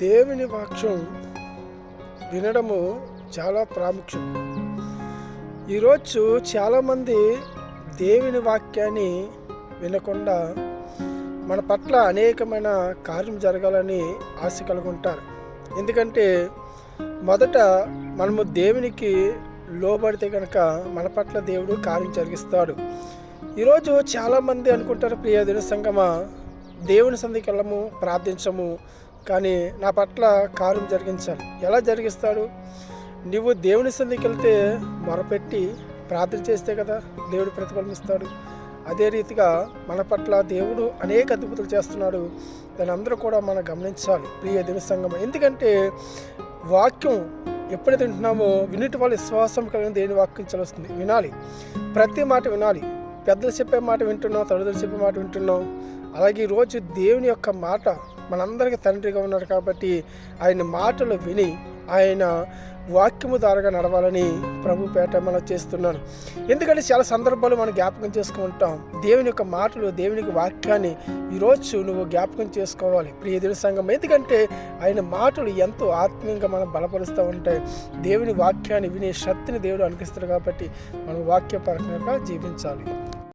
దేవుని వాక్యం వినడము చాలా ప్రాముఖ్యం. ఈరోజు చాలామంది దేవుని వాక్యాన్ని వినకుండా మన పట్ల అనేకమైన కార్యం జరగాలని ఆశ కలిగి ఉంటారు ఎందుకంటే మొదట మనము దేవునికి లోబడితే కనుక మన పట్ల దేవుడు కార్యం జరిగిస్తాడు. ఈరోజు చాలామంది అనుకుంటారు ప్రియ దిన దేవుని సంధికి వెళ్ళము ప్రార్థించము కానీ నా పట్ల కార్యం జరిగించాలి. ఎలా జరిగిస్తాడు? నువ్వు దేవుని సంధికి వెళ్తే మొరపెట్టి ప్రార్థన చేస్తే కదా దేవుడు ప్రతిఫలమిస్తాడు అదే రీతిగా మన పట్ల దేవుడు అనేక అద్భుతాలు చేస్తున్నాడు. దాని అందరూ కూడా మనం గమనించాలి. ప్రియ దిన సంఘం ఎందుకంటే వాక్యం ఎప్పుడైతే వింటున్నామో వినుటి వాళ్ళ విశ్వాసం కలిగిన దేని వాక్యం చలుస్తుంది. వినాలి. ప్రతి మాట వినాలి. పెద్దలు చెప్పే మాట వింటున్నాం తల్లిదండ్రులు చెప్పే మాట వింటున్నాం. అలాగే ఈరోజు దేవుని యొక్క మాట మనందరికీ తండ్రిగా ఉన్నాడు కాబట్టి ఆయన మాటలు విని ఆయన వాక్యము ద్వారాగా నడవాలని ప్రభు పేట మనం చేస్తున్నాను ఎందుకంటే చాలా సందర్భాలు మనం జ్ఞాపకం చేసుకుంటాం. దేవుని యొక్క మాటలు దేవుని యొక్క వాక్యాన్ని ఈరోజు నువ్వు జ్ఞాపకం చేసుకోవాలి. ప్రియదుని సంఘం ఎందుకంటే ఆయన మాటలు ఎంతో ఆత్మీయంగా మనం బలపరుస్తూ ఉంటాయి. దేవుని వాక్యాన్ని వినే శక్తిని దేవుడు అనుకిస్తాడు కాబట్టి మనం వాక్యపరంగా జీవించాలి.